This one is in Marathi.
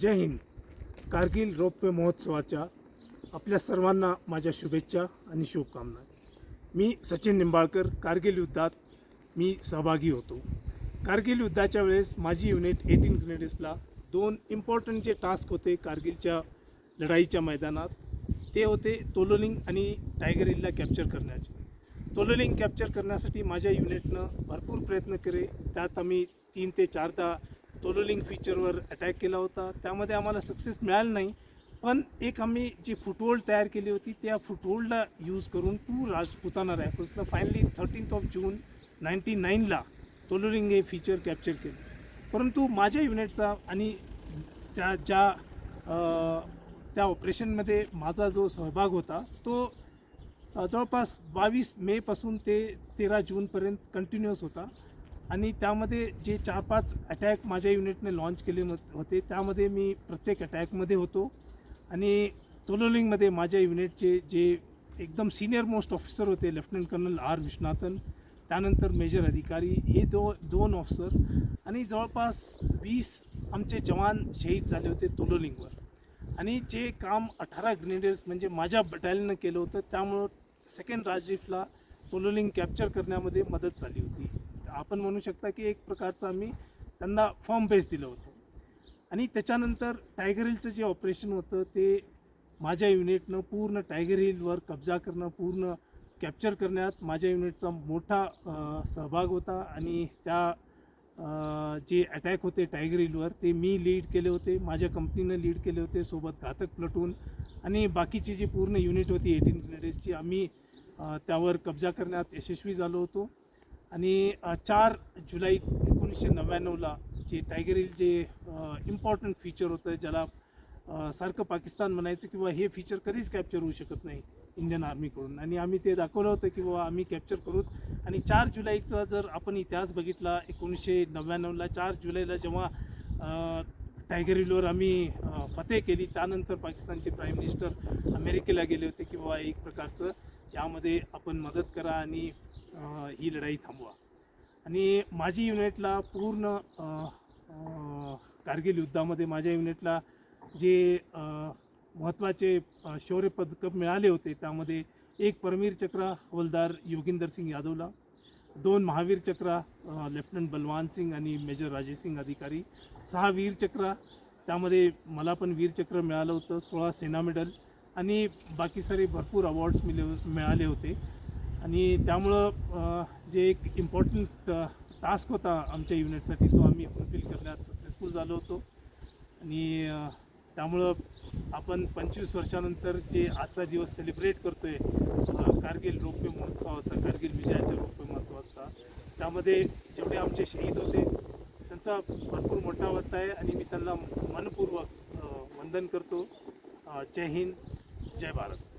जय हिंद. कारगिल रौप्य महोत्सवाच्या आपल्या सर्वांना माझ्या शुभेच्छा आणि शुभकामना. मी सचिन निंबाळकर कारगिल युद्धात मी सहभागी होतो. कारगिल युद्धाच्या वेळेस माझी युनिट एटीन ग्रेनेड्सला दोन इम्पॉर्टंट जे टास्क होते कारगिलच्या लढाईच्या मैदानात ते होते तोलोलिंग आणि टायगर हिलला कॅप्चर करण्याचे. तोलोलिंग कॅप्चर करण्यासाठी माझ्या युनिटनं भरपूर प्रयत्न केले. त्यात आम्ही तीन ते चारदा तोलोलिंग फीचरवर अटॅक केला होता. त्यामध्ये आम्हाला सक्सेस मिळाला नाही. पण एक आम्ही जी फुटहोल्ड तयार केली होती त्या फुटहोल्डला यूज करून two Rajputana रायफल्सनं finally thirteenth of June ninety नाईनला Tololing हे फीचर कॅप्चर केलं. परंतु माझ्या युनिटचा आणि त्या ज्या त्या ऑपरेशनमध्ये माझा जो सहभाग होता तो जवळपास बावीस मेपासून ते तेरा जूनपर्यंत कंटिन्युअस होता. आणि त्यामध्ये जे चार पाच अटॅक माझ्या युनिटने लॉन्च केले होते त्यामध्ये मी प्रत्येक अटॅकमध्ये होतो. आणि तोलोलिंगमध्ये माझ्या युनिटचे जे एकदम सिनियर मोस्ट ऑफिसर होते लेफ्टनंट कर्नल आर विश्वनाथन त्यानंतर मेजर अधिकारी हे दो दोन ऑफिसर आणि जवळपास वीस आमचे जवान शहीद झाले होते तोलोलिंगवर आणि जे काम अठरा ग्रेनेडर्स म्हणजे माझ्या बटालियननं केलं होतं त्यामुळं सेकंड राजरीफला तोलोलिंग कॅप्चर करण्यामध्ये मदत झाली होती. आपण म्हणू शकता की एक प्रकारचं आम्ही त्यांना फॉर्म बेस दिलं होतं. आणि त्याच्यानंतर टायगर हिलचं जे ऑपरेशन होतं ते माझ्या युनिटनं पूर्ण टायगर हिलवर कब्जा करणं पूर्ण कॅप्चर करण्यात माझ्या युनिटचा मोठा सहभाग होता. आणि त्या जे अटॅक होते टायगर हिलवर ते मी लीड केले होते. माझ्या कंपनीनं लीड केले होते सोबत घातक प्लटून आणि बाकीची जी पूर्ण युनिट होती एटीन ग्रेडेजची आम्ही त्यावर कब्जा करण्यात यशस्वी झालो होतो. आणि चार जुलै एकोणीसशे नव्याण्णवला जे टायगर हिल जे इम्पॉर्टंट फीचर होतं ज्याला सारखं पाकिस्तान म्हणायचं किंवा हे फीचर कधीच कॅप्चर होऊ शकत नाही इंडियन आर्मीकडून आणि आम्ही ते दाखवलं होतं की बाबा आम्ही कॅप्चर करूत. आणि चार जुलैचा जर आपण इतिहास बघितला एकोणीसशे नव्याण्णवला चार जुलैला जेव्हा टायगर हिलवर आम्ही फतेह केली त्यानंतर पाकिस्तानचे प्राईम मिनिस्टर अमेरिकेला गेले होते की बाबा एक प्रकारचं यामध्ये आपण मदत करा आणि ही लढाई थांबवा. आणि माझी युनिटला पूर्ण कारगिल युद्धामध्ये माझ्या युनिटला जे महत्त्वाचे शौर्य पदकं मिळाले होते त्यामध्ये एक परमवीर चक्र हवलदार योगिंदर सिंग यादवला दोन महावीर चक्र लेफ्टनंट बलवान सिंग आणि मेजर राजेश सिंग अधिकारी सहा वीर चक्र त्यामध्ये मला पण वीरचक्र मिळालं होतं सोळा सेना मेडल आणि बाकी सारे भरपूर अवॉर्ड्स मिले मिळाले होते. आणि त्यामुळं जे एक इम्पॉर्टंट टास्क होता आमच्या युनिटसाठी तो आम्ही फुलफिल करण्यात सक्सेसफुल झालो होतो. आणि त्यामुळं आपण पंचवीस वर्षानंतर जे आजचा दिवस सेलिब्रेट करतो आहे कारगिल रौप्य महोत्सवाचा कारगिल विजयाच्या रौप्य महोत्सवाचा त्यामध्ये जेवढे आमचे शहीद होते त्यांचा भरपूर मोठा वाटा आहे आणि मी त्यांना मनपूर्वक वंदन करतो. जय हिंद. जय भारत.